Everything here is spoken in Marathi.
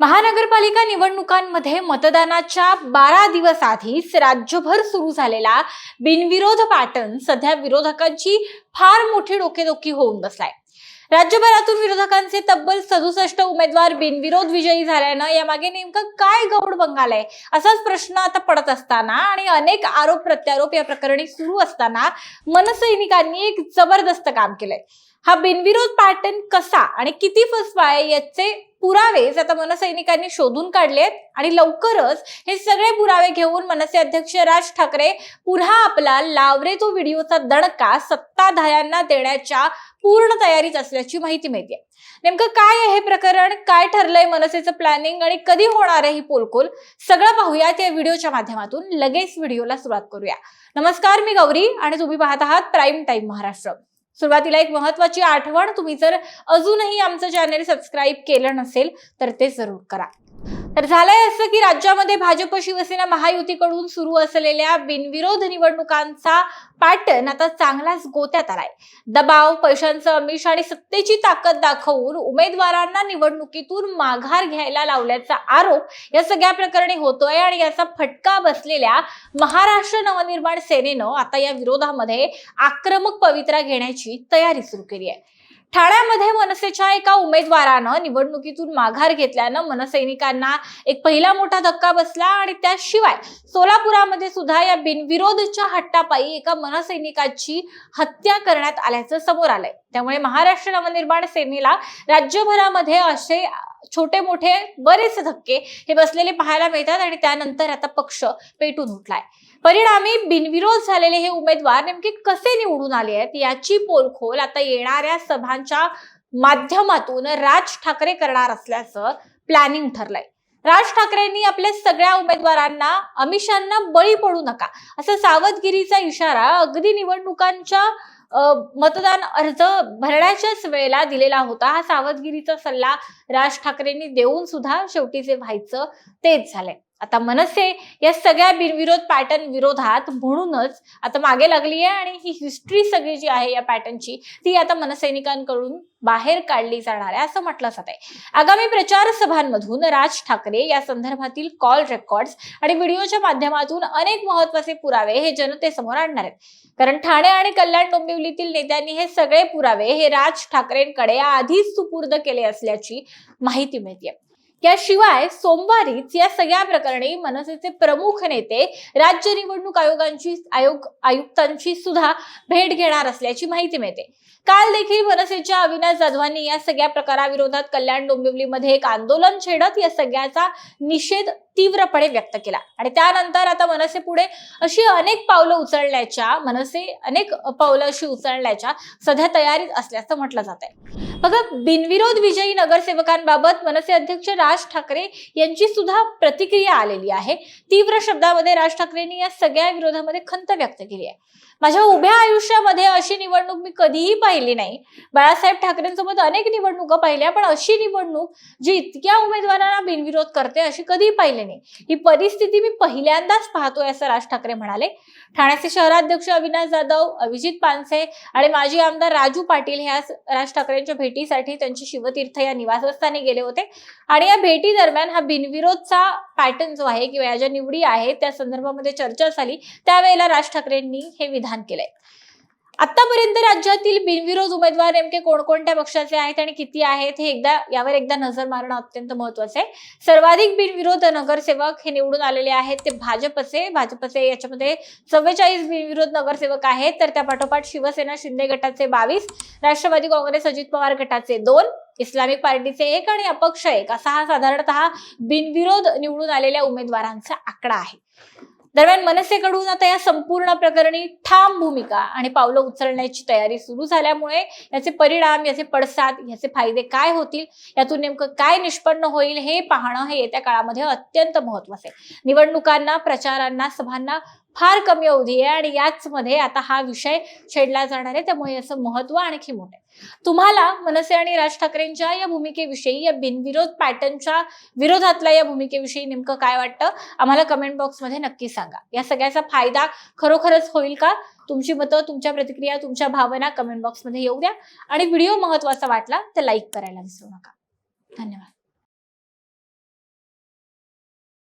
महानगरपालिका निवडणुकांमध्ये मतदानाच्या बारा दिवस आधीच राज्यभर सुरू झालेला बिनविरोध पॅटर्न सध्या विरोधकांची फार मोठी डोकेदुखी होऊन बसलाय. राज्यभरातून विरोधकांचे तब्बल सदुसष्ट उमेदवार बिनविरोध विजयी झाल्यानं यामागे नेमकं काय गौड बंगाल आहे? असाच प्रश्न आता पडत असताना आणि अनेक आरोप प्रत्यारोप या प्रकरणी सुरू असताना मनसैनिकांनी एक जबरदस्त काम केलंय. हा बिनविरोध पॅटर्न कसा आणि किती फसवा आहे याचे पुरावेच आता मनसैनिकांनी शोधून काढलेत आणि लवकरच हे सगळे पुरावे घेऊन मनसे अध्यक्ष राज ठाकरे पुन्हा आपला लावरे तो व्हिडिओचा दणका सत्ताधाऱ्यांना देण्याच्या पूर्ण तयारीत असल्याची माहिती मिळते. नेमकं काय आहे हे प्रकरण? काय ठरलंय मनसेचं प्लॅनिंग आणि कधी होणार आहे ही पोलकोल सगळं पाहूयात या व्हिडिओच्या माध्यमातून. लगेच व्हिडिओला सुरुवात करूया. नमस्कार मी गौरी आणि तुम्ही पाहत आहात प्राईम टाईम महाराष्ट्र. सुरुवातीला एक महत्वाची आठवण तुम्ही जर अजूनही आमचं चॅनेल सबस्क्राईब केलं नसेल तर ते जरूर करा. तर झालंय असं की राज्यामध्ये भाजप शिवसेना महायुतीकडून सुरू असलेल्या बिनविरोध निवडणुकांचा पॅटर्न आता चांगलाच गोत्यात आलाय. दबाव पैशांचं अमिष आणि सत्तेची ताकद दाखवून उमेदवारांना निवडणुकीतून माघार घ्यायला लावल्याचा आरोप या सगळ्या प्रकरणी होतोय आणि याचा फटका बसलेल्या महाराष्ट्र नवनिर्माण सेनेनं आता या विरोधामध्ये आक्रमक पवित्रा घेण्याची तयारी सुरू केली आहे. ठाण्यामध्ये मनसेच्या एका उमेदवारानं निवडणुकीतून माघार घेतल्यानं मनसैनिकांना एक पहिला मोठा धक्का बसला आणि त्याशिवाय सोलापुरामध्ये सुद्धा या बिनविरोधच्या हट्टापायी एका मनसैनिकाची हत्या करण्यात आल्याचं समोर आलंय. त्यामुळे महाराष्ट्र नवनिर्माण सेनेला राज्यभरामध्ये असे छोटे मोठे बरेच धक्के हे बसलेले पाहायला मिळतात आणि त्यानंतर आता पक्ष पेटून उठलाय. परिणामी बिनविरोध झालेले हे उमेदवार नेमके कसे निवडून आले आहेत याची पोलखोल आता येणाऱ्या सभांच्या माध्यमातून राज ठाकरे करणार असल्याचं प्लॅनिंग ठरलंय. राज ठाकरेंनी आपल्या सगळ्या उमेदवारांना अमिषांना बळी पडू नका असा सावधगिरीचा इशारा अगदी निवडणुकांच्या मतदान अर्ज भरण्याच्याच वेळेला दिलेला होता. हा सावधगिरीचा सल्ला राज ठाकरेंनी देऊन सुद्धा शेवटी जे व्हायचं तेच झालंय. आता मनसे या सगळ्या बिनविरोध पॅटर्न विरोधात म्हणूनच आता मागे लागली आहे आणि ही हिस्ट्री सगळी जी आहे या पॅटर्नची ती आता मनसैनिकांकडून बाहेर काढली जाणार आहे असं म्हटलं जात आहे. आगामी प्रचार सभांमधून राज ठाकरे या संदर्भातील कॉल रेकॉर्ड्स आणि व्हिडिओच्या माध्यमातून अनेक महत्त्वाचे पुरावे हे जनतेसमोर आणणार आहेत. कारण ठाणे आणि कल्याण डोंबिवलीतील नेत्यांनी हे सगळे पुरावे हे राज ठाकरेंकडे आधीच सुपूर्द केले असल्याची माहिती मिळते याशिवाय सोमवारीच या सगळ्या प्रकरणी मनसेचे प्रमुख नेते राज्य निवडणूक आयोगांची आयोग आयुक्तांची सुद्धा भेट घेणार असल्याची माहिती मिळते. काल देखील मनसेच्या अविनाश जाधवांनी या सगळ्या प्रकाराविरोधात कल्याण डोंबिवलीमध्ये एक आंदोलन छेडत या सगळ्याचा निषेध तीव्रपणे व्यक्त केला. आणि त्यानंतर आता मनसे पुढे अशी अनेक पावलं उचलण्याच्या मनसे अनेक पावलं अशी उचलण्याच्या सध्या तयारीत असल्याचं म्हटलं जात आहे बघा बिनविरोध विजयी नगरसेवकांबाबत मनसे अध्यक्ष राज ठाकरे यांची सुद्धा प्रतिक्रिया आलेली आहे. तीव्र शब्दामध्ये राज ठाकरेंनी या सगळ्या विरोधामध्ये खंत व्यक्त केली आहे. माझ्या उभ्या आयुष्यामध्ये अशी निवडणूक मी कधीही पाहिली नाही. बाळासाहेब ठाकरेंसोबत अनेक निवडणुका पाहिल्या पण अशी निवडणूक जी इतक्या उमेदवारांना बिनविरोध करते अशी कधीही पाहिली नाही. ही परिस्थिती मी पहिल्यांदाच पाहतोय असं राज ठाकरे म्हणाले. ठाण्याचे शहराध्यक्ष अविनाश जाधव अभिजित पानसे आणि माजी आमदार राजू पाटील हे आज राज ठाकरेंच्या भेटीसाठी त्यांची शिवतीर्थ या निवासस्थानी गेले होते. आणि या भेटी दरम्यान हा बिनविरोधचा पॅटर्न जो आहे किंवा या ज्या निवडी आहेत त्या संदर्भामध्ये चर्चा झाली. त्यावेळेला राज ठाकरेंनी हे विधान केलंय. आतापर्यंत राज्यातील बिनविरोध उमेदवार नेमके कोणकोणत्या पक्षाचे आहेत आणि किती आहेत हे एकदा यावर एकदा नजर मारणं अत्यंत महत्वाचं आहे. सर्वाधिक बिनविरोध नगरसेवक हे निवडून आलेले आहेत. ते भाजपचे भाजपचे याच्यामध्ये चव्वेचाळीस बिनविरोध नगरसेवक आहेत. तर त्या पाठोपाठ शिवसेना शिंदे गटाचे बावीस राष्ट्रवादी काँग्रेस अजित पवार गटाचे दोन इस्लामिक पार्टीचे एक आणि अपक्ष एक. असा हा साधारणतः बिनविरोध निवडून आलेल्या उमेदवारांचा आकडा आहे. दरम्यान मनसेकडून आता या संपूर्ण प्रकरणी ठाम भूमिका आणि पावलं उचलण्याची तयारी सुरू झाल्यामुळे याचे परिणाम याचे पडसाद याचे फायदे काय होतील यातून नेमकं काय निष्पन्न होईल हे पाहणं हे येत्या काळामध्ये अत्यंत महत्वाचं आहे. निवडणुकांना प्रचारांना सभांना फार कमी अवधी आहे आणि याच मध्ये आता हा विषय छेडला जाणार आहे. त्यामुळे याचं महत्त्व आणखी मोठं आहे. तुम्हाला मनसे आणि राज ठाकरेंच्या या भूमिकेविषयी या बिनविरोध पॅटर्नच्या विरोधातल्या या भूमिकेविषयी नेमकं काय वाटतं? आम्हाला कमेंट बॉक्समध्ये नक्की सांगा. या सगळ्याचा फायदा खरोखरच होईल का? तुमची मतं तुमच्या प्रतिक्रिया तुमच्या भावना कमेंट बॉक्समध्ये येऊ द्या. आणि व्हिडिओ महत्त्वाचा वाटला तर लाईक करायला विसरू नका. धन्यवाद.